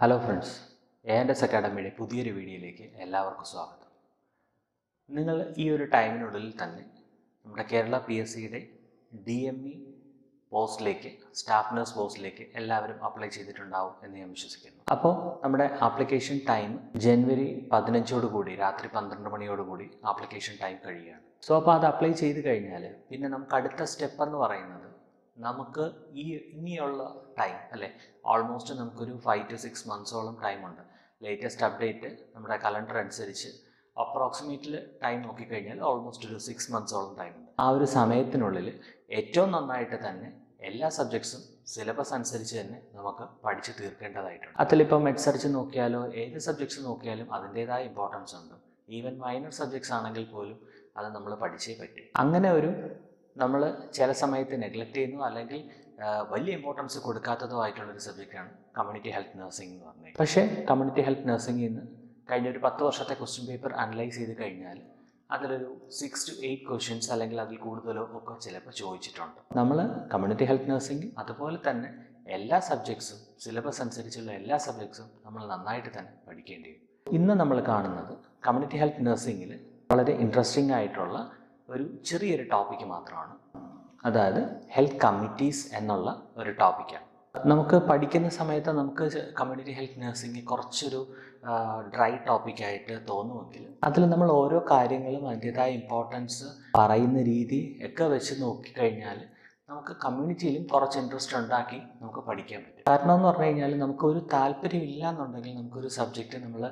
Hello friends S അക്കാഡമിയുടെ പുതിയൊരു വീഡിയോയിലേക്ക് എല്ലാവർക്കും സ്വാഗതം. നിങ്ങൾ ഈ ഒരു ടൈമിനുള്ളിൽ തന്നെ നമ്മുടെ കേരള പി എസ് സിയുടെ ഡി എം ഇ പോസ്റ്റിലേക്ക് സ്റ്റാഫ് നഴ്സ് പോസ്റ്റിലേക്ക് എല്ലാവരും അപ്ലൈ ചെയ്തിട്ടുണ്ടാവും എന്ന് ഞാൻ വിശ്വസിക്കുന്നു. അപ്പോൾ നമ്മുടെ ആപ്ലിക്കേഷൻ ടൈം ജനുവരി പതിനഞ്ചോടുകൂടി രാത്രി പന്ത്രണ്ട് മണിയോടുകൂടി ആപ്ലിക്കേഷൻ ടൈം കഴിയുകയാണ്. സോ അപ്പോൾ അത് അപ്ലൈ ചെയ്ത് കഴിഞ്ഞാൽ പിന്നെ നമുക്ക് അടുത്ത സ്റ്റെപ്പ് എന്ന് പറയുന്നത് നമുക്ക് ഈ ഇനിയുള്ള ടൈം അല്ലേ? ഓൾമോസ്റ്റ് നമുക്കൊരു ഫൈവ് ടു സിക്സ് മന്ത്സോളം ടൈമുണ്ട് ലേറ്റസ്റ്റ് അപ്ഡേറ്റ് നമ്മുടെ കലണ്ടർ അനുസരിച്ച് അപ്രോക്സിമേറ്റിൽ ടൈം നോക്കിക്കഴിഞ്ഞാൽ ഓൾമോസ്റ്റ് ഒരു സിക്സ് മന്ത്സോളം ടൈമുണ്ട് ആ ഒരു സമയത്തിനുള്ളിൽ ഏറ്റവും നന്നായിട്ട് തന്നെ എല്ലാ സബ്ജക്ട്സും സിലബസ് അനുസരിച്ച് തന്നെ നമുക്ക് പഠിച്ചു തീർക്കേണ്ടതായിട്ടുണ്ട്. അതിലിപ്പോൾ മെഡ് സെർച്ച് നോക്കിയാലോ ഏത് സബ്ജക്ട്സ് നോക്കിയാലും അതിന്റേതായ ഇമ്പോർട്ടൻസ് ഉണ്ട്. ഈവൻ മൈനർ സബ്ജക്ട്സ് ആണെങ്കിൽ പോലും അത് നമ്മൾ പഠിച്ചേ പറ്റും. അങ്ങനെ ഒരു നമ്മൾ ചില സമയത്ത് നെഗ്ലക്റ്റ് ചെയ്യുന്നു അല്ലെങ്കിൽ വലിയ ഇമ്പോർട്ടൻസ് കൊടുക്കാത്തതോ ആയിട്ടുള്ളൊരു സബ്ജക്റ്റാണ് കമ്മ്യൂണിറ്റി ഹെൽത്ത് നഴ്സിംഗ് എന്ന് പറഞ്ഞത്. പക്ഷേ കമ്മ്യൂണിറ്റി ഹെൽത്ത് നഴ്സിംഗിൽ നിന്ന് കഴിഞ്ഞ ഒരു പത്ത് വർഷത്തെ ക്വസ്റ്റ്യൻ പേപ്പർ അനലൈസ് ചെയ്ത് കഴിഞ്ഞാൽ അതിലൊരു സിക്സ് ടു എയ്റ്റ് ക്വസ്റ്റ്യൻസ് അല്ലെങ്കിൽ അതിൽ കൂടുതലോ ഒക്കെ ചിലപ്പോൾ ചോദിച്ചിട്ടുണ്ട്. നമ്മൾ കമ്മ്യൂണിറ്റി ഹെൽത്ത് നഴ്സിംഗ് അതുപോലെ തന്നെ എല്ലാ സബ്ജക്ട്സും സിലബസ് അനുസരിച്ചുള്ള എല്ലാ സബ്ജക്ട്സും നമ്മൾ നന്നായിട്ട് തന്നെ പഠിക്കേണ്ടി വരും. ഇന്ന് നമ്മൾ കാണുന്നത് കമ്മ്യൂണിറ്റി ഹെൽത്ത് നഴ്സിംഗിൽ വളരെ ഇൻട്രസ്റ്റിംഗ് ആയിട്ടുള്ള ഒരു ചെറിയൊരു ടോപ്പിക്ക് മാത്രമാണ്. അതായത് ഹെൽത്ത് കമ്മിറ്റീസ് എന്നുള്ള ഒരു ടോപ്പിക്കാണ് നമുക്ക് പഠിക്കുന്ന സമയത്ത് നമുക്ക് കമ്മ്യൂണിറ്റി ഹെൽത്ത് നഴ്സിംഗ് കുറച്ചൊരു ഡ്രൈ ടോപ്പിക്കായിട്ട് തോന്നുമെങ്കിൽ അതിൽ നമ്മൾ ഓരോ കാര്യങ്ങളും അതിന്റെതായ ഇമ്പോർട്ടൻസ് പറയുന്ന രീതി ഒക്കെ വെച്ച് നോക്കിക്കഴിഞ്ഞാൽ നമുക്ക് കമ്മ്യൂണിറ്റിയിലും കുറച്ച് ഇൻട്രസ്റ്റ് ഉണ്ടാക്കി നമുക്ക് പഠിക്കാൻ പറ്റും. കാരണം എന്ന് പറഞ്ഞു കഴിഞ്ഞാൽ നമുക്കൊരു താല്പര്യം ഇല്ല എന്നുണ്ടെങ്കിൽ നമുക്കൊരു സബ്ജക്റ്റ് നമ്മൾ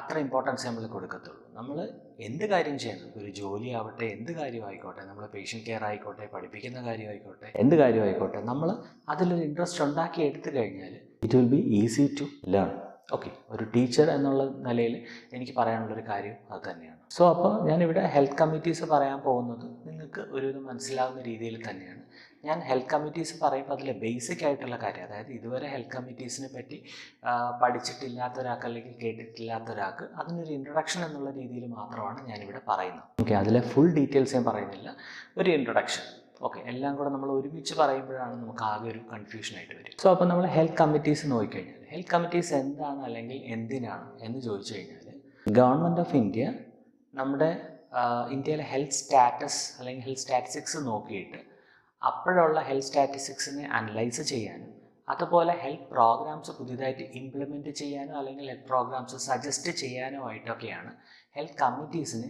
അത്ര ഇമ്പോർട്ടൻസ് നമ്മൾ കൊടുക്കത്തുള്ളൂ. നമ്മൾ എന്ത് കാര്യം ചെയ്യണം? ഒരു ജോലി ആവട്ടെ എന്ത് കാര്യമായിക്കോട്ടെ നമ്മൾ പേഷ്യന്റ് കെയർ ആയിക്കോട്ടെ പഠിപ്പിക്കുന്ന കാര്യമായിക്കോട്ടെ എന്ത് കാര്യമായിക്കോട്ടെ നമ്മൾ അതിലൊരു ഇൻട്രസ്റ്റ് ഉണ്ടാക്കി എടുത്തു കഴിഞ്ഞാൽ it will be easy to learn okay ഒരു ടീച്ചർ എന്നുള്ള നിലയിൽ എനിക്ക് പറയാനുള്ളൊരു കാര്യം അത് തന്നെയാണ്. സോ അപ്പോൾ ഞാനിവിടെ ഹെൽത്ത് കമ്മിറ്റീസ് പറയാൻ പോകുന്നത് നിങ്ങൾക്ക് ഒരു മനസ്സിലാവുന്ന രീതിയിൽ തന്നെയാണ്. ഞാൻ ഹെൽത്ത് കമ്മിറ്റീസ് പറയുമ്പോൾ അതിൽ ബേസിക് ആയിട്ടുള്ള കാര്യം അതായത് ഇതുവരെ ഹെൽത്ത് കമ്മിറ്റീസിനെ പറ്റി പഠിച്ചിട്ടില്ലാത്ത ഒരാൾക്ക് അല്ലെങ്കിൽ കേട്ടിട്ടില്ലാത്ത ഒരാൾക്ക് അതിനൊരു ഇൻട്രൊഡക്ഷൻ എന്നുള്ള രീതിയിൽ മാത്രമാണ് ഞാനിവിടെ പറയുന്നത്. ഓക്കെ അതിലെ ഫുൾ ഡീറ്റെയിൽസ് ഞാൻ പറയുന്നില്ല. ഒരു ഇൻട്രൊഡക്ഷൻ ഓക്കെ എല്ലാം കൂടെ നമ്മൾ ഒരുമിച്ച് പറയുമ്പോഴാണ് നമുക്ക് ആകെ ഒരു കൺഫ്യൂഷൻ ആയിട്ട് വരും സോ അപ്പോൾ നമ്മൾ ഹെൽത്ത് കമ്മിറ്റീസ് നോക്കിക്കഴിഞ്ഞാൽ ഹെൽത്ത് കമ്മിറ്റീസ് എന്താണ് അല്ലെങ്കിൽ എന്തിനാണ് എന്ന് ചോദിച്ചു കഴിഞ്ഞാൽ ഗവൺമെന്റ് ഓഫ് ഇന്ത്യ നമ്മുടെ ഇന്ത്യയിലെ ഹെൽത്ത് സ്റ്റാറ്റസ് അല്ലെങ്കിൽ ഹെൽത്ത് സ്റ്റാറ്റിസ്റ്റിക്സ് നോക്കിയിട്ട് അപ്പോഴുള്ള ഹെൽത്ത് സ്റ്റാറ്റിസ്റ്റിക്സിനെ അനലൈസ് ചെയ്യാനും അതുപോലെ ഹെൽത്ത് പ്രോഗ്രാംസ് പുതിയതായിട്ട് ഇംപ്ലിമെന്റ് ചെയ്യാനോ അല്ലെങ്കിൽ ഹെൽത്ത് പ്രോഗ്രാംസ് സജസ്റ്റ് ചെയ്യാനോ ആയിട്ടൊക്കെയാണ് ഹെൽത്ത് കമ്മിറ്റീസിന്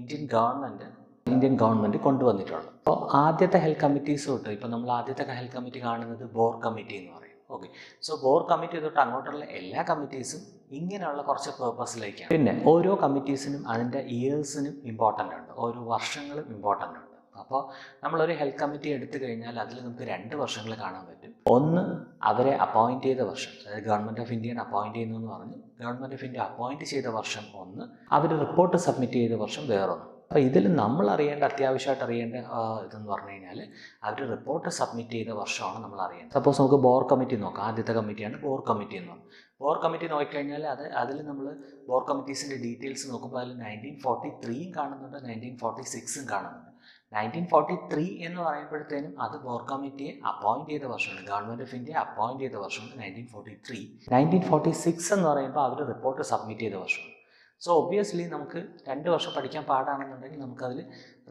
ഇന്ത്യൻ ഗവൺമെന്റ് ഇന്ത്യൻ ഗവൺമെന്റ് കൊണ്ടുവന്നിട്ടുള്ളത്. അപ്പോൾ ആദ്യത്തെ ഹെൽത്ത് കമ്മിറ്റീസ് തൊട്ട് ഇപ്പോൾ നമ്മൾ ആദ്യത്തെ ഹെൽത്ത് കമ്മിറ്റി കാണുന്നത് ബോർ കമ്മിറ്റി എന്ന് പറയും. ഓക്കെ സോ ബോർ കമ്മിറ്റി തൊട്ട് അങ്ങോട്ടുള്ള എല്ലാ കമ്മിറ്റീസും ഇങ്ങനെയുള്ള കുറച്ച് പേർപ്പസിലേക്കാണ് പിന്നെ ഓരോ കമ്മിറ്റീസിനും അതിന്റെ ഇയേഴ്സിനും ഇമ്പോർട്ടന്റ് ഉണ്ട്. ഓരോ വർഷങ്ങളും ഇമ്പോർട്ടന്റ് ഉണ്ട്. അപ്പോൾ നമ്മളൊരു ഹെൽത്ത് കമ്മിറ്റി എടുത്തു കഴിഞ്ഞാൽ അതിൽ നമുക്ക് രണ്ട് വർഷങ്ങൾ കാണാൻ പറ്റും. ഒന്ന് അവരെ അപ്പോയിന്റ് ചെയ്ത വർഷം അതായത് ഗവൺമെന്റ് ഓഫ് ഇന്ത്യയാണ് അപ്പോയിന്റ് ചെയ്യുന്നു എന്ന് പറഞ്ഞു ഗവൺമെന്റ് ഓഫ് ഇന്ത്യ അപ്പോയിന്റ് ചെയ്ത വർഷം ഒന്ന് അവർ റിപ്പോർട്ട് സബ്മിറ്റ് ചെയ്ത വർഷം വേറൊന്ന്. അപ്പോൾ ഇതിൽ നമ്മൾ അറിയേണ്ട അത്യാവശ്യമായിട്ട് അറിയേണ്ട ഇതെന്ന് പറഞ്ഞു കഴിഞ്ഞാൽ അവർ റിപ്പോർട്ട് സബ്മിറ്റ് ചെയ്ത വർഷമാണ് നമ്മൾ അറിയേണ്ടത്. സപ്പോസ് നമുക്ക് ബോർ കമ്മിറ്റി നോക്കാം ആദ്യത്തെ കമ്മിറ്റിയാണ് ബോർ കമ്മിറ്റി എന്ന് പറയുന്നത് ബോർ കമ്മിറ്റി നോക്കിക്കഴിഞ്ഞാൽ അത് അതിൽ നമ്മൾ ബോർ കമ്മിറ്റീസിന്റെ ഡീറ്റെയിൽസ് നോക്കുമ്പോൾ അതിൽ നയന്റീൻ ഫോർട്ടി ത്രീയും കാണുന്നുണ്ട് നയന്റീൻ ഫോർട്ടി സിക്സും കാണുന്നുണ്ട്. നയന്റീൻ ഫോർട്ടി ത്രീ എന്ന് പറയുമ്പോഴത്തേനും അത് ബോർ കമ്മിറ്റിയെ അപ്പോയിന്റ് ചെയ്ത വർഷമാണ്. ഗവൺമെന്റ് ഓഫ് ഇന്ത്യ അപ്പോയിന്റ് ചെയ്ത വർഷമാണ് nineteen forty three nineteen forty six എന്ന് പറയുമ്പോൾ അവർ റിപ്പോർട്ട് സബ്മിറ്റ് ചെയ്ത വർഷമാണ്. സോ ഒബ്വിയസ്ലി നമുക്ക് രണ്ട് വർഷം പഠിക്കാൻ പാടാണെന്നുണ്ടെങ്കിൽ നമുക്കതിൽ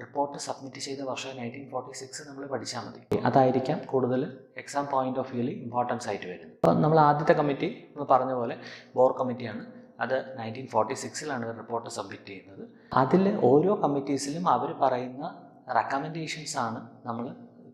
റിപ്പോർട്ട് സബ്മിറ്റ് ചെയ്ത വർഷം നയന്റീൻ ഫോർട്ടി സിക്സ് നമ്മൾ പഠിച്ചാൽ മതി. അതായിരിക്കാം കൂടുതൽ എക്സാം പോയിന്റ് ഓഫ് വ്യൂവിൽ ഇമ്പോർട്ടൻസ് ആയിട്ട് വരുന്നത്. അപ്പോൾ നമ്മൾ ആദ്യത്തെ കമ്മിറ്റി എന്ന് പറഞ്ഞ പോലെ ബോർ കമ്മിറ്റിയാണ് അത് നയന്റീൻ ഫോർട്ടി സിക്സിലാണ് റിപ്പോർട്ട് സബ്മിറ്റ് ചെയ്യുന്നത്. അതിൽ ഓരോ കമ്മിറ്റീസിലും അവർ പറയുന്ന റെക്കമെൻഡേഷൻസ് ആണ് നമ്മൾ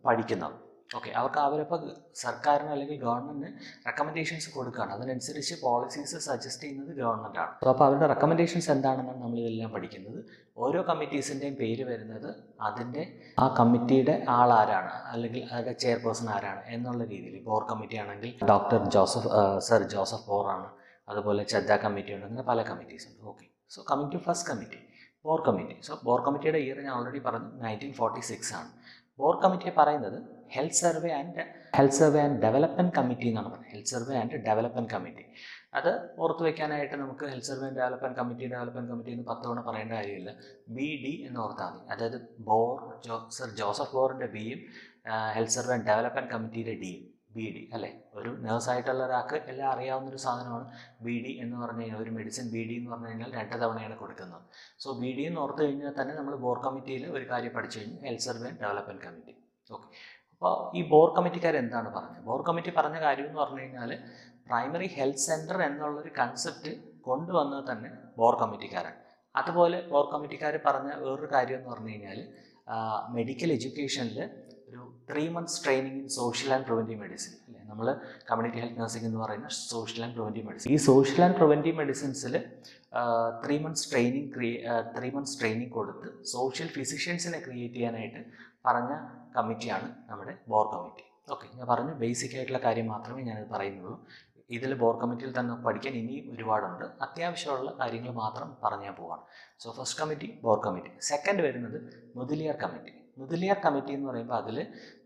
പഠിക്കുന്നത്. ഓക്കെ അവർക്ക് അവരപ്പോൾ സർക്കാരിന് അല്ലെങ്കിൽ ഗവൺമെന്റിന് റെക്കമെൻഡേഷൻസ് കൊടുക്കുകയാണ്. അതിനനുസരിച്ച് പോളിസീസ് സജസ്റ്റ് ചെയ്യുന്നത് ഗവൺമെന്റ് ആണ്. അപ്പോൾ അവരുടെ റെക്കമെൻഡേഷൻസ് എന്താണെന്നാണ് നമ്മൾ ഇതെല്ലാം പഠിക്കുന്നത്. ഓരോ കമ്മിറ്റീസിന്റെയും പേര് വരുന്നത് അതിന്റെ ആ കമ്മിറ്റിയുടെ ആളാരാണ് അല്ലെങ്കിൽ അതിന്റെ ചെയർപേഴ്സൺ ആരാണ് എന്നുള്ള രീതിയിൽ. ബോർ കമ്മിറ്റി ആണെങ്കിൽ ഡോക്ടർ ജോസഫ് സർ ജോസഫ് ബോറാണ് അതുപോലെ ചദ്ദ കമ്മിറ്റി ഉണ്ട്. അങ്ങനെ പല കമ്മിറ്റീസ് ഉണ്ട്. Okay so committee first committee Bhore committee. So Bhore കമ്മിറ്റിയുടെ ഇയർ ഞാൻ ഓൾറെഡി പറഞ്ഞു നയന്റീൻ ഫോർട്ടി സിക്സ് ആണ്. ബോർ കമ്മിറ്റി പറയുന്നത് health survey and health survey and development committee എന്നാണ് പറയുന്നത്. Health survey and development committee അത് ഓർത്ത് വെക്കാനായിട്ട് നമുക്ക് health survey and development committee development committee എന്ന് പത്ത് തവണ പറയേണ്ട കാര്യമില്ല. ബി ഡി എന്ന് ഓർത്താൽ മതി. അതായത് ബോർ ജോ സർ ജോസഫ് ബോറിന്റെ ബിയും ഹെൽത്ത് സർവേ ആൻഡ് ഡെവലപ്മെന്റ് കമ്മിറ്റിയുടെ ഡിയും ബി ഡി അല്ലേ? ഒരു നേഴ്സായിട്ടുള്ള ഒരാൾക്ക് എല്ലാം അറിയാവുന്ന ഒരു സാധനമാണ് ബി ഡി എന്ന് പറഞ്ഞു കഴിഞ്ഞാൽ ഒരു മെഡിസിൻ ബി ഡി എന്ന് പറഞ്ഞു കഴിഞ്ഞാൽ രണ്ട് തവണയാണ് കൊടുക്കുന്നത്. സോ ബി ഡി എന്ന് ഓർത്ത് കഴിഞ്ഞാൽ തന്നെ നമ്മൾ ബോർ കമ്മിറ്റിയിൽ ഒരു കാര്യം പഠിച്ചു കഴിഞ്ഞു health survey development committee okay അപ്പോൾ ഈ ബോർ കമ്മിറ്റിക്കാർ എന്താണ് പറഞ്ഞത്? ബോർ കമ്മിറ്റി പറഞ്ഞ കാര്യം എന്ന് പറഞ്ഞു കഴിഞ്ഞാൽ പ്രൈമറി ഹെൽത്ത് സെന്റർ എന്നുള്ളൊരു കൺസെപ്റ്റ് കൊണ്ടുവന്നത് തന്നെ ബോർ കമ്മിറ്റിക്കാരാണ് അതുപോലെ ബോർ കമ്മിറ്റിക്കാർ പറഞ്ഞ വേറൊരു കാര്യം എന്ന് പറഞ്ഞു കഴിഞ്ഞാൽ medical എഡ്യൂക്കേഷനിൽ three months training in social and preventive medicine അല്ലേ? നമ്മൾ കമ്മ്യൂണിറ്റി ഹെൽത്ത് നഴ്സിംഗ് എന്ന് പറയുന്ന സോഷ്യൽ ആൻഡ് പ്രിവന്റീവ് മെഡിസിൻ ഈ social and preventive മെഡിസിൻസിൽ three months training three months training കൊടുത്ത് സോഷ്യൽ ഫിസിഷ്യൻസിനെ ക്രിയേറ്റ് ചെയ്യാനായിട്ട് പറഞ്ഞ കമ്മിറ്റിയാണ് നമ്മുടെ ബോർ കമ്മിറ്റി ഓക്കെ ഞാൻ പറഞ്ഞു ബേസിക് ആയിട്ടുള്ള കാര്യം മാത്രമേ ഞാനിത് പറയുന്നുള്ളൂ. ഇതിൽ ബോർ കമ്മിറ്റിയിൽ തന്നെ പഠിക്കാൻ ഇനിയും ഒരുപാടുണ്ട്. അത്യാവശ്യമുള്ള കാര്യങ്ങൾ മാത്രം പറഞ്ഞാൽ പോവാണ്. So first committee Bhore committee second വരുന്നത് മുതലിയാർ കമ്മിറ്റി മുതലിയാർ കമ്മിറ്റി എന്ന് പറയുമ്പോൾ അതിൽ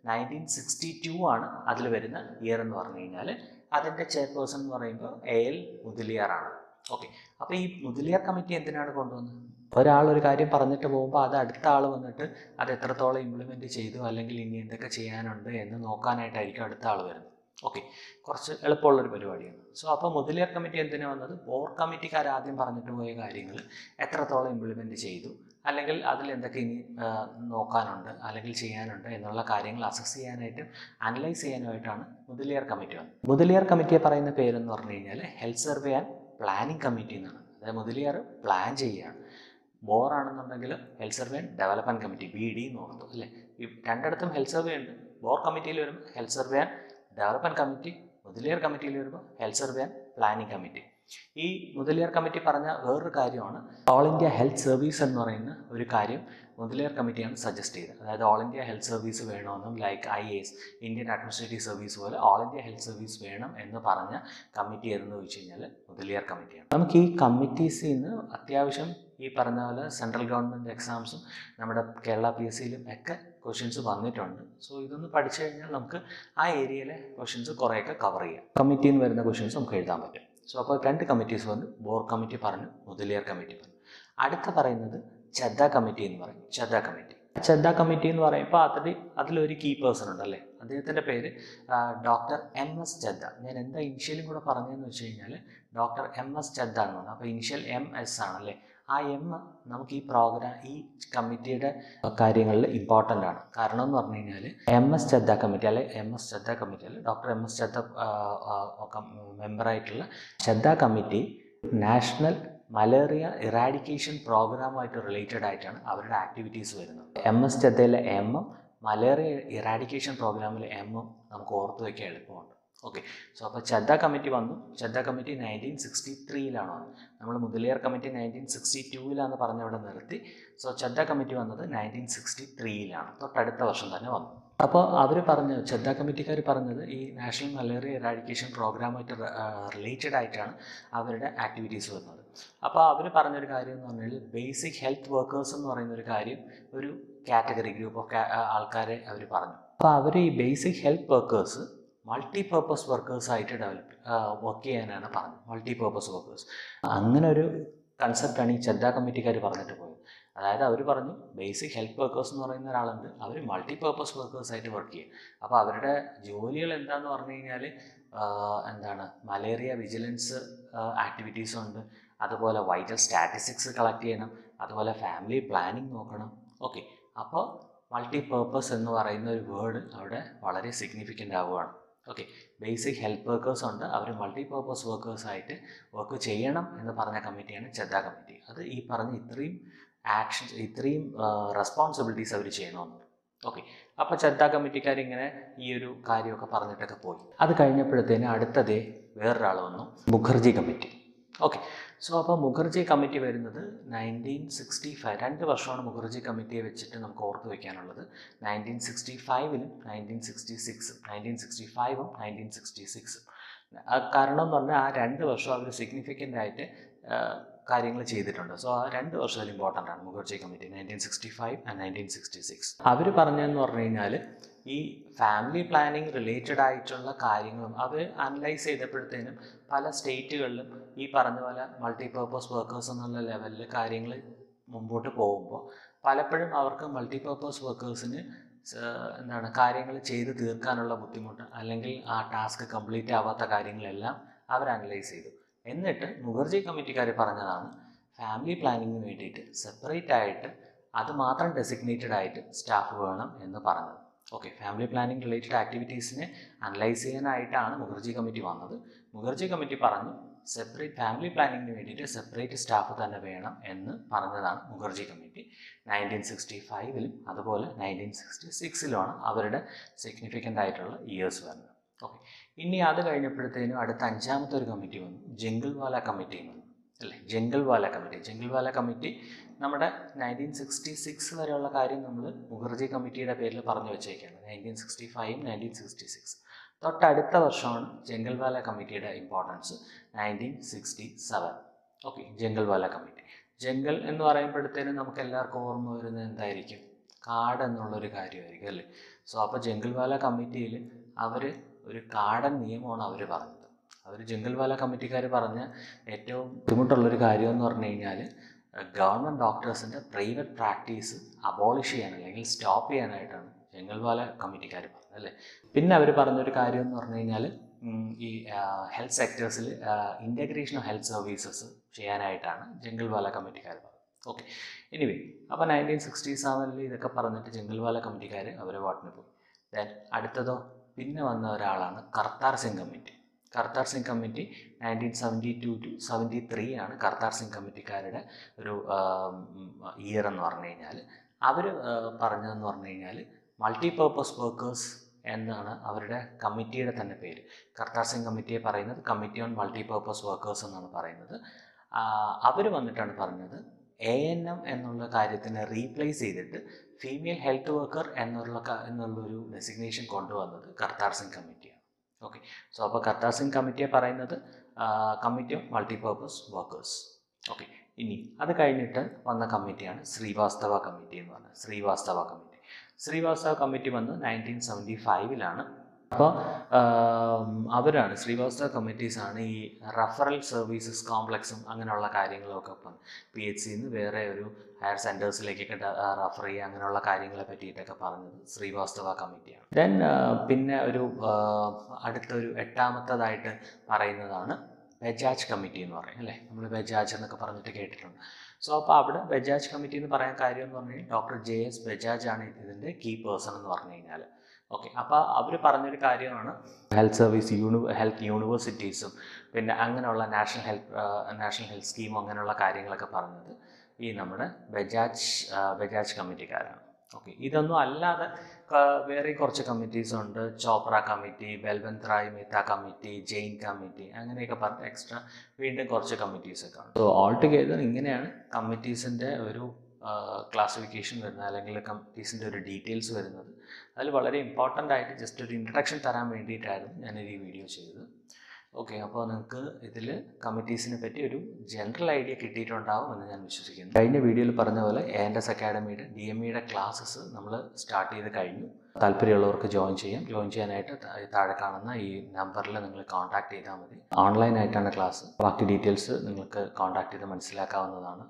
നയന്റീൻ സിക്സ്റ്റി ടു ആണ് അതിൽ വരുന്ന ഇയർ എന്ന് പറഞ്ഞു കഴിഞ്ഞാൽ അതിന്റെ ചെയർപേഴ്സൺ എന്ന് പറയുമ്പോൾ എ എൽ മുതലിയാറാണ് ഓക്കെ അപ്പോൾ ഈ മുതലിയാർ കമ്മിറ്റി എന്തിനാണ് കൊണ്ടുവന്നത്? ഒരാൾ ഒരു കാര്യം പറഞ്ഞിട്ട് പോകുമ്പോൾ അത് അടുത്ത ആൾ വന്നിട്ട് അത് എത്രത്തോളം ഇംപ്ലിമെന്റ് ചെയ്തു അല്ലെങ്കിൽ ഇനി എന്തൊക്കെ ചെയ്യാനുണ്ട് എന്ന് നോക്കാനായിട്ടായിരിക്കും അടുത്ത ആൾ വരുന്നത്. ഓക്കെ കുറച്ച് എളുപ്പമുള്ളൊരു പരിപാടിയാണ്. സോ അപ്പോൾ മുതലിയർ കമ്മിറ്റി എന്തിനാണ് വന്നത്? ബോർ കമ്മിറ്റിക്കാർ ആദ്യം പറഞ്ഞിട്ട് പോയ കാര്യങ്ങൾ എത്രത്തോളം ഇംപ്ലിമെന്റ് ചെയ്തു? അല്ലെങ്കിൽ അതിൽ എന്തൊക്കെ ഇനി നോക്കാനുണ്ട് അല്ലെങ്കിൽ ചെയ്യാനുണ്ട് എന്നുള്ള കാര്യങ്ങൾ അസസ് ചെയ്യാനായിട്ടും അനലൈസ് ചെയ്യാനുമായിട്ടാണ് മുതലിയർ കമ്മിറ്റി വന്നത്. മുതലിയാർ കമ്മിറ്റിയെ പറയുന്ന പേരെന്ന് പറഞ്ഞു കഴിഞ്ഞാൽ health survey and planning committee എന്നാണ്. അതായത് മുതലിയർ പ്ലാൻ ചെയ്യുകയാണ്. Bhore health survey and development committee B D എന്ന് ഓർത്തു അല്ലേ? ഈ രണ്ടിടത്തും ഹെൽത്ത് സർവേ ഉണ്ട്. ബോർ കമ്മിറ്റിയിൽ വരുമ്പോൾ health survey and development committee Mudaliar കമ്മിറ്റിയിൽ വരുമ്പോൾ health survey and planning committee. ഈ മുതലിയാർ കമ്മിറ്റി പറഞ്ഞ വേറൊരു കാര്യമാണ്. ഓൾ ഇന്ത്യ ഹെൽത്ത് സർവീസ് എന്ന് പറയുന്ന ഒരു കാര്യം മുതലിയാർ കമ്മിറ്റിയാണ് സജസ്റ്റ് ചെയ്തത്. അതായത് ഓൾ ഇന്ത്യ ഹെൽത്ത് സർവീസ് വേണമെന്നും like I S Indian administrative service പോലെ ഓൾ ഇന്ത്യ ഹെൽത്ത് സർവീസ് വേണം എന്ന് പറഞ്ഞ കമ്മിറ്റി ഏതെന്ന് ചോദിച്ചു കഴിഞ്ഞാൽ മുതലിയാർ കമ്മിറ്റിയാണ്. നമുക്ക് ഈ കമ്മിറ്റീസിൽ നിന്ന് അത്യാവശ്യം ഈ പറഞ്ഞ പോലെ സെൻട്രൽ ഗവൺമെന്റ് എക്സാംസും നമ്മുടെ കേരള പി എസ് സിയിലും ഒക്കെ ക്വസ്റ്റ്യൻസ് വന്നിട്ടുണ്ട്. സോ ഇതൊന്ന് പഠിച്ചു കഴിഞ്ഞാൽ നമുക്ക് ആ ഏരിയയിലെ ക്വസ്റ്റ്യൻസ് കുറേയൊക്കെ കവർ ചെയ്യാം. കമ്മിറ്റിയിൽ നിന്ന് വരുന്ന ക്വസ്റ്റ്യൻസ് നമുക്ക് എഴുതാൻ പറ്റും. സോ അപ്പോൾ രണ്ട് കമ്മിറ്റീസ് വന്നു. ബോർ കമ്മിറ്റി പറഞ്ഞു മുതലിയാർ കമ്മിറ്റി പറഞ്ഞു. അടുത്ത പറയുന്നത് ചെദ്ദ കമ്മിറ്റി എന്ന് പറയും. ചെദ്ദ കമ്മിറ്റി ചെദ്ദ കമ്മിറ്റി എന്ന് പറയുമ്പോൾ അതിൽ അതിലൊരു കീ പേഴ്സൺ ഉണ്ടല്ലേ അദ്ദേഹത്തിന്റെ പേര് ഡോക്ടർ എം എസ് ചെദ്ദ ഞാൻ എന്താ ഇനിഷ്യലും കൂടെ പറഞ്ഞതെന്ന് വെച്ച് കഴിഞ്ഞാൽ ഡോക്ടർ എം എസ് ചെദ്ദ എന്ന് പറഞ്ഞു. അപ്പോൾ ഇനിഷ്യൽ എം എസ് ആണല്ലേ ആ എം നമുക്ക് ഈ പ്രോഗ്രാം ഈ കമ്മിറ്റിയുടെ കാര്യങ്ങളിൽ ഇമ്പോർട്ടന്റ് ആണ്. കാരണം എന്ന് പറഞ്ഞു കഴിഞ്ഞാൽ എം എസ് ശ്രദ്ധ കമ്മിറ്റി അല്ലെ എം എസ് ശ്രദ്ധ കമ്മിറ്റി അല്ലെ ഡോക്ടർ എം എസ് ശ്രദ്ധ മെമ്പറായിട്ടുള്ള Shraddha committee national malaria eradication പ്രോഗ്രാമുമായിട്ട് related ആയിട്ടാണ് അവരുടെ ആക്ടിവിറ്റീസ് വരുന്നത്. എം എസ് ശ്രദ്ധയിലെ എം മലേറിയ ഇറാഡിക്കേഷൻ പ്രോഗ്രാമിലെ എം നമുക്ക് ഓർത്ത് വയ്ക്കാൻ എളുപ്പമുണ്ട്. ഓക്കെ സോ അപ്പോൾ ചദ്ദ കമ്മിറ്റി വന്നു. ചദ്ദ കമ്മിറ്റി നയന്റീൻ സിക്സ്റ്റി ത്രീയിലാണ് വന്നത് നമ്മൾ മുതലിയർ കമ്മിറ്റി നയന്റീൻ സിക്സ്റ്റി ടൂവിലാണ് പറഞ്ഞ അവിടെ നിർത്തി. സോ ചദ്ദ കമ്മിറ്റി വന്നത് നയന്റീൻ സിക്സ്റ്റി ത്രീയിലാണ് തൊട്ടടുത്ത വർഷം തന്നെ വന്നു. അപ്പോൾ അവർ പറഞ്ഞു ചദ്ദ കമ്മിറ്റിക്കാർ പറഞ്ഞത് ഈ നാഷണൽ മലേറിയ എറാഡിക്കേഷൻ പ്രോഗ്രാമായിട്ട് റിലേറ്റഡ് ആയിട്ടാണ് അവരുടെ ആക്ടിവിറ്റീസ് വരുന്നത്. അപ്പോൾ അവർ പറഞ്ഞൊരു കാര്യം എന്ന് പറഞ്ഞാൽ ബേസിക് ഹെൽത്ത് വർക്കേഴ്സ് എന്ന് പറയുന്ന ഒരു കാര്യം ഒരു കാറ്റഗറി ഗ്രൂപ്പ് ഓഫ് ആൾക്കാരെ അവർ പറഞ്ഞു. അപ്പോൾ അവർ ഈ basic health workers multi purpose വർക്കേഴ്സായിട്ട് develop work ചെയ്യാനാണ് പറഞ്ഞത്. മൾട്ടി പർപ്പസ് വർക്കേഴ്സ് അങ്ങനെ ഒരു കൺസെപ്റ്റാണ് ഈ ചെദ്ദ കമ്മിറ്റിക്കാർ പറഞ്ഞിട്ട് പോയത്. അതായത് അവർ പറഞ്ഞു ബേസിക് ഹെൽത്ത് വർക്കേഴ്സ് എന്ന് പറയുന്ന ഒരാളുണ്ട്. അവർ മൾട്ടി പർപ്പസ് വർക്കേഴ്സായിട്ട് വർക്ക് ചെയ്യും. അപ്പോൾ അവരുടെ ജോലികൾ എന്താന്ന് പറഞ്ഞു കഴിഞ്ഞാൽ എന്താണ് മലേറിയ വിജിലൻസ് ആക്ടിവിറ്റീസ് ഉണ്ട്. അതുപോലെ വൈറ്റൽ സ്റ്റാറ്റിസ്റ്റിക്സ് കളക്ട് ചെയ്യണം. അതുപോലെ ഫാമിലി പ്ലാനിങ് നോക്കണം. ഓക്കെ അപ്പോൾ മൾട്ടി പർപ്പസ് എന്ന് പറയുന്ന ഒരു വേർഡ് അവിടെ വളരെ സിഗ്നിഫിക്കന്റ് ആവുകയാണ്. ഓക്കെ ബേസിക് ഹെൽപ്പ് വർക്കേഴ്സ് ഉണ്ട്. അവർ പർപ്പസ് വർക്കേഴ്സായിട്ട് വർക്ക് ചെയ്യണം എന്ന് പറഞ്ഞ കമ്മിറ്റിയാണ് ചെദ്ദ കമ്മിറ്റി അത് ഈ പറഞ്ഞ ഇത്രയും ആക്ഷൻ ഇത്രയും റെസ്പോൺസിബിലിറ്റീസ് അവർ ചെയ്യണമെന്ന് ഓക്കെ അപ്പോൾ ചെദ്ദ കമ്മിറ്റിക്കാർ ഇങ്ങനെ ഈ ഒരു കാര്യമൊക്കെ പറഞ്ഞിട്ടൊക്കെ പോയി. അത് കഴിഞ്ഞപ്പോഴത്തേന് അടുത്തതേ വേറൊരാൾ വന്നു. മുഖർജി കമ്മിറ്റി ഓക്കെ സോ അപ്പോൾ മുഖർജി കമ്മിറ്റി വരുന്നത് നയന്റീൻ സിക്സ്റ്റി ഫൈവ് രണ്ട് വർഷമാണ് മുഖർജി കമ്മിറ്റിയെ വെച്ചിട്ട് നമുക്ക് ഓർത്ത് വയ്ക്കാനുള്ളത് നയന്റീൻ സിക്സ്റ്റി ഫൈവിലും നയന്റീൻ സിക്സ്റ്റി സിക്സും നയന്റീൻ സിക്സ്റ്റി ഫൈവും നയന്റീൻ സിക്സ്റ്റി സിക്സും കാരണം എന്ന് പറഞ്ഞാൽ ആ രണ്ട് വർഷം അവർ സിഗ്നിഫിക്കന്റ് ആയിട്ട് കാര്യങ്ങൾ ചെയ്തിട്ടുണ്ട്. സോ ആ രണ്ട് വർഷത്തിൽ ഇമ്പോർട്ടന്റ് ആണ്. Mukherjee committee nineteen sixty five and nineteen sixty six അവർ പറഞ്ഞതെന്ന് പറഞ്ഞു കഴിഞ്ഞാൽ ഈ ഫാമിലി പ്ലാനിങ് റിലേറ്റഡ് ആയിട്ടുള്ള കാര്യങ്ങളും അത് അനലൈസ് ചെയ്തപ്പോഴത്തേനും പല സ്റ്റേറ്റുകളിലും ഈ പറഞ്ഞ പോലെ മൾട്ടിപർപ്പസ് വർക്കേഴ്സ് എന്നുള്ള ലെവലിൽ കാര്യങ്ങൾ മുമ്പോട്ട് പോകുമ്പോൾ പലപ്പോഴും അവർക്ക് മൾട്ടിപർപ്പസ് വർക്കേഴ്സിന് എന്താണ് കാര്യങ്ങൾ ചെയ്ത് തീർക്കാനുള്ള ബുദ്ധിമുട്ട് അല്ലെങ്കിൽ ആ ടാസ്ക് കംപ്ലീറ്റ് ആവാത്ത കാര്യങ്ങളെല്ലാം അവർ അനലൈസ് ചെയ്തു. എന്നിട്ട് മുഖർജി കമ്മിറ്റിക്കാർ പറഞ്ഞതാണ് ഫാമിലി പ്ലാനിങ്ങിന് വേണ്ടിയിട്ട് സെപ്പറേറ്റ് ആയിട്ട് അത് മാത്രം ഡെസിഗ്നേറ്റഡ് ആയിട്ട് സ്റ്റാഫ് വേണം എന്ന് പറഞ്ഞത്. ഓക്കെ ഫാമിലി പ്ലാനിങ് റിലേറ്റഡ് ആക്ടിവിറ്റീസിനെ അനലൈസ് ചെയ്യാനായിട്ടാണ് മുഖർജി കമ്മിറ്റി വന്നത്. മുഖർജി കമ്മിറ്റി പറഞ്ഞു സെപ്പറേറ്റ് ഫാമിലി പ്ലാനിങ്ങിന് വേണ്ടിയിട്ട് സെപ്പറേറ്റ് സ്റ്റാഫ് തന്നെ വേണം എന്ന് പറഞ്ഞതാണ് മുഖർജി കമ്മിറ്റി. നയന്റീൻ സിക്സ്റ്റി ഫൈവിലും അതുപോലെ നയന്റീൻ സിക്സ്റ്റി സിക്സിലുമാണ് അവരുടെ സിഗ്നിഫിക്കന്റ് ആയിട്ടുള്ള ഇയേഴ്സ് വരുന്നത്. ഓക്കെ ഇനി അത് കഴിഞ്ഞപ്പോഴത്തേനും അടുത്ത അഞ്ചാമത്തെ ഒരു കമ്മിറ്റി വന്നു. ജംഗിൾ വാല കമ്മിറ്റി വന്നു അല്ലേ? Jungalwalla committee Jungalwalla committee നമ്മുടെ നയന്റീൻ സിക്സ്റ്റി സിക്സ് വരെയുള്ള കാര്യം നമ്മൾ മുഖർജി കമ്മിറ്റിയുടെ പേരിൽ പറഞ്ഞു വെച്ചേക്കാണ്. Nineteen sixty five nineteen sixty six തൊട്ടടുത്ത വർഷമാണ് ജംഗിൾ വാല കമ്മിറ്റിയുടെ importance nineteen sixty seven okay Jungalwalla committee Jungal എന്ന് പറയുമ്പോഴത്തേനും നമുക്ക് എല്ലാവർക്കും ഓർമ്മ വരുന്നത് എന്തായിരിക്കും? കാട് എന്നുള്ളൊരു കാര്യമായിരിക്കും അല്ലേ? സോ അപ്പോൾ ജംഗിൾ വാല കമ്മിറ്റിയിൽ അവർ ഒരു കാടൻ നിയമമാണ് അവർ പറഞ്ഞത്. അവർ ജംഗൽവാല കമ്മിറ്റിക്കാർ പറഞ്ഞ ഏറ്റവും ബുദ്ധിമുട്ടുള്ളൊരു കാര്യം എന്ന് പറഞ്ഞു കഴിഞ്ഞാൽ ഗവൺമെന്റ് ഡോക്ടേഴ്സിന്റെ പ്രൈവറ്റ് പ്രാക്ടീസ് അബോളിഷ് ചെയ്യാൻ അല്ലെങ്കിൽ സ്റ്റോപ്പ് ചെയ്യാനായിട്ടാണ് ജംഗൽവാല കമ്മിറ്റിക്കാർ പറഞ്ഞത് അല്ലേ? പിന്നെ അവർ പറഞ്ഞൊരു കാര്യം എന്ന് പറഞ്ഞു കഴിഞ്ഞാൽ ഈ ഹെൽത്ത് സെക്ടേഴ്സിൽ ഇന്റഗ്രേഷൻ ഓഫ് ഹെൽത്ത് സർവീസസ് ചെയ്യാനായിട്ടാണ് ജംഗൽവാല കമ്മിറ്റിക്കാർ പറഞ്ഞത്. ഓക്കെ. എനിവേ അപ്പോൾ നയന്റീൻ സിക്സ്റ്റി സെവനിൽ ഇതൊക്കെ പറഞ്ഞിട്ട് ജംഗൽവാല കമ്മിറ്റിക്കാർ അവർ വാട്ടിന് പോയി. ദെൻ അടുത്തതോ? പിന്നെ വന്ന ഒരാളാണ് Kartar Singh committee. Kartar Singh committee nineteen seventy two to seventy three ആണ് കർത്താർ സിംഗ് കമ്മിറ്റിക്കാരുടെ ഒരു ഇയർ എന്ന് പറഞ്ഞു കഴിഞ്ഞാൽ. അവർ പറഞ്ഞതെന്ന് പറഞ്ഞു കഴിഞ്ഞാൽ മൾട്ടിപർപ്പസ് വർക്കേഴ്സ് എന്നാണ് അവരുടെ കമ്മിറ്റിയുടെ തന്നെ പേര്. കർത്താർ സിംഗ് കമ്മിറ്റിയെ പറയുന്നത് കമ്മിറ്റി ഓൺ മൾട്ടിപർപ്പസ് വർക്കേഴ്സ് എന്നാണ് പറയുന്നത്. അവർ വന്നിട്ടാണ് പറഞ്ഞത് എ എൻ എം എന്നുള്ള കാര്യത്തിനെ റീപ്ലേസ് ചെയ്തിട്ട് ഫീമെയിൽ ഹെൽത്ത് വർക്കർ എന്നുള്ള എന്നുള്ളൊരു ഡെസിഗ്നേഷൻ കൊണ്ടുവന്നത് കർത്താർ സിംഗ് കമ്മിറ്റിയാണ് ഓക്കെ സോ അപ്പോൾ കർത്താർ സിംഗ് കമ്മിറ്റിയെ പറയുന്നത് committee of multipurpose workers okay ഇനി അത് കഴിഞ്ഞിട്ട് വന്ന കമ്മിറ്റിയാണ് ശ്രീവാസ്തവ കമ്മിറ്റി എന്ന് പറഞ്ഞത്. ശ്രീവാസ്തവ കമ്മിറ്റി ശ്രീവാസ്തവ കമ്മിറ്റി വന്ന് നയന്റീൻ സെവന്റി ഫൈവിലാണ് അപ്പോൾ അവരാണ് ശ്രീവാസ്തവ കമ്മിറ്റീസാണ് ഈ റഫറൽ സർവീസസ് കോംപ്ലക്സും അങ്ങനെയുള്ള കാര്യങ്ങളൊക്കെ ഇപ്പം പി എച്ച് സിന്ന് വേറെ ഒരു ഹയർ സെന്റേഴ്സിലേക്കൊക്കെ റഫർ ചെയ്യുക അങ്ങനെയുള്ള കാര്യങ്ങളെ പറ്റിയിട്ടൊക്കെ പറഞ്ഞത് ശ്രീവാസ്തവ കമ്മിറ്റിയാണ് ദെൻ പിന്നെ ഒരു അടുത്തൊരു എട്ടാമത്തതായിട്ട് പറയുന്നതാണ് ബജാജ് കമ്മിറ്റി എന്ന് പറയും അല്ലേ? നമ്മൾ ബജാജ് എന്നൊക്കെ പറഞ്ഞിട്ട് കേട്ടിട്ടുണ്ട്. സോ അപ്പോൾ അവിടെ ബജാജ് കമ്മിറ്റി എന്ന് പറയാൻ കാര്യം എന്ന് പറഞ്ഞു കഴിഞ്ഞാൽ ഡോക്ടർ ജെ എസ് ബജാജ് ആണ് ഇതിന്റെ കീ പേഴ്സൺ എന്ന് പറഞ്ഞു കഴിഞ്ഞാൽ ഓക്കെ അപ്പോൾ അവർ പറഞ്ഞൊരു കാര്യമാണ്. ഹെൽത്ത് സർവീസ് യൂണി ഹെൽത്ത് യൂണിവേഴ്സിറ്റീസും പിന്നെ അങ്ങനെയുള്ള നാഷണൽ ഹെൽത്ത് നാഷണൽ ഹെൽത്ത് സ്കീമും അങ്ങനെയുള്ള കാര്യങ്ങളൊക്കെ പറഞ്ഞത് ഈ നമ്മുടെ ബജാജ് ബജാജ് കമ്മിറ്റിക്കാരാണ് ഓക്കെ ഇതൊന്നും അല്ലാതെ വേറെ കുറച്ച് കമ്മിറ്റീസ് ഉണ്ട്. Chopra committee Balwant Rai Mehta committee Jain committee അങ്ങനെയൊക്കെ പറഞ്ഞ് എക്സ്ട്രാ വീണ്ടും കുറച്ച് കമ്മിറ്റീസ് ഒക്കെ ഉണ്ട്. സോ ഓൾ ടുഗെദർ ഇങ്ങനെയാണ് കമ്മിറ്റീസിന്റെ ഒരു ക്ലാസിഫിക്കേഷൻ വരുന്നത് അല്ലെങ്കിൽ കമ്മിറ്റീസിന്റെ ഒരു ഡീറ്റെയിൽസ് വരുന്നത്. അതിൽ വളരെ ഇമ്പോർട്ടന്റ് ആയിട്ട് ജസ്റ്റ് ഒരു ഇൻട്രഡക്ഷൻ തരാൻ വേണ്ടിയിട്ടായിരുന്നു ഞാനൊരു ഈ വീഡിയോ ചെയ്തത്. ഓക്കെ അപ്പോൾ നിങ്ങൾക്ക് ഇതിൽ കമ്മിറ്റീസിനെ പറ്റി ഒരു ജനറൽ ഐഡിയ കിട്ടിയിട്ടുണ്ടാവും എന്ന് ഞാൻ വിശ്വസിക്കുന്നു. കഴിഞ്ഞ വീഡിയോയിൽ പറഞ്ഞ പോലെ എ എൻ എസ് അക്കാഡമിയുടെ ഡി എം ഇയുടെ ക്ലാസ്സസ് നമ്മൾ സ്റ്റാർട്ട് ചെയ്ത് കഴിഞ്ഞു. താല്പര്യമുള്ളവർക്ക് ജോയിൻ ചെയ്യാം. ജോയിൻ ചെയ്യാനായിട്ട് താഴെ കാണുന്ന ഈ നമ്പറിൽ നിങ്ങൾ കോൺടാക്ട് ചെയ്താൽ മതി. ഓൺലൈനായിട്ടാണ് ക്ലാസ് ബാക്കി ഡീറ്റെയിൽസ് നിങ്ങൾക്ക് കോൺടാക്ട് ചെയ്ത് മനസ്സിലാക്കാവുന്നതാണ്.